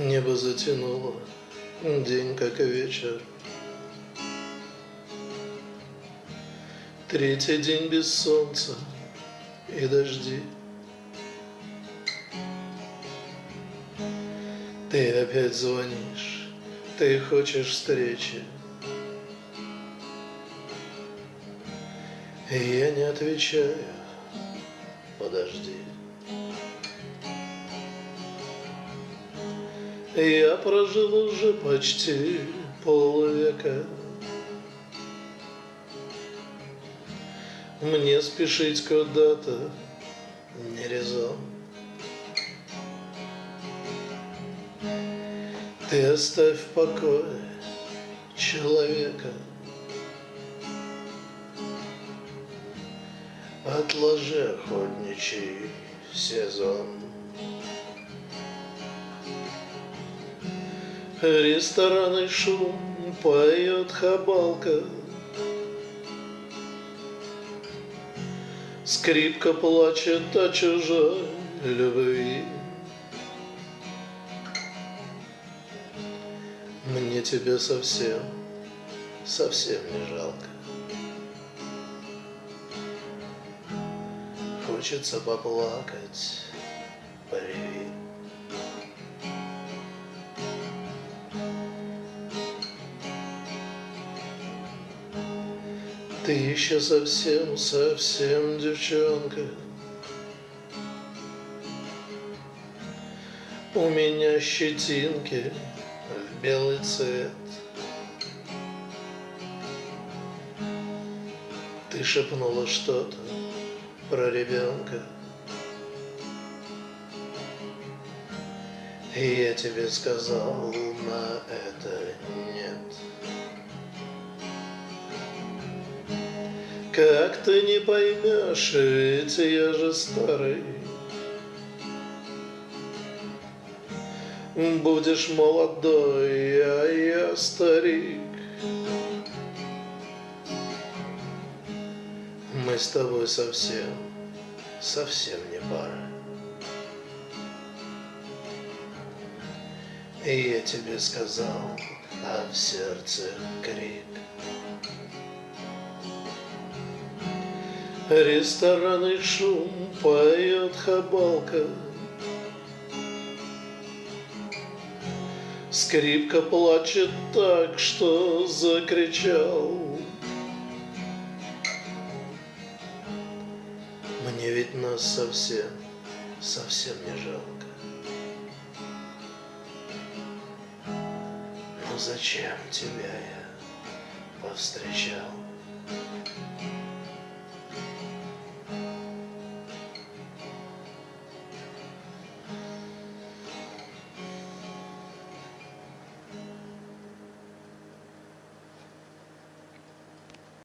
Небо затянуло, день как и вечер. Третий день без солнца и дожди. Ты опять звонишь, ты хочешь встречи. И я не отвечаю, подожди. Я прожил уже почти полвека. Мне спешить куда-то не резон. Ты оставь в покое человека. Отложи охотничий сезон. Ресторанный шум поет хабалка. Скрипка плачет о чужой любви. Мне тебя совсем, совсем не жалко. Хочется поплакать, пореви. Ты еще совсем, совсем девчонка. У меня щетинки в белый цвет. Ты шепнула что-то про ребенка. И я тебе сказал на это Как ты не поймешь, ведь я же старый. Будешь молодой, а я старик. Мы с тобой совсем, совсем не пара. И я тебе сказал, а в сердце крик. Ресторанный шум поет хабалка. Скрипка плачет так, что закричал. Мне ведь нас совсем, совсем не жалко. Но зачем тебя я повстречал?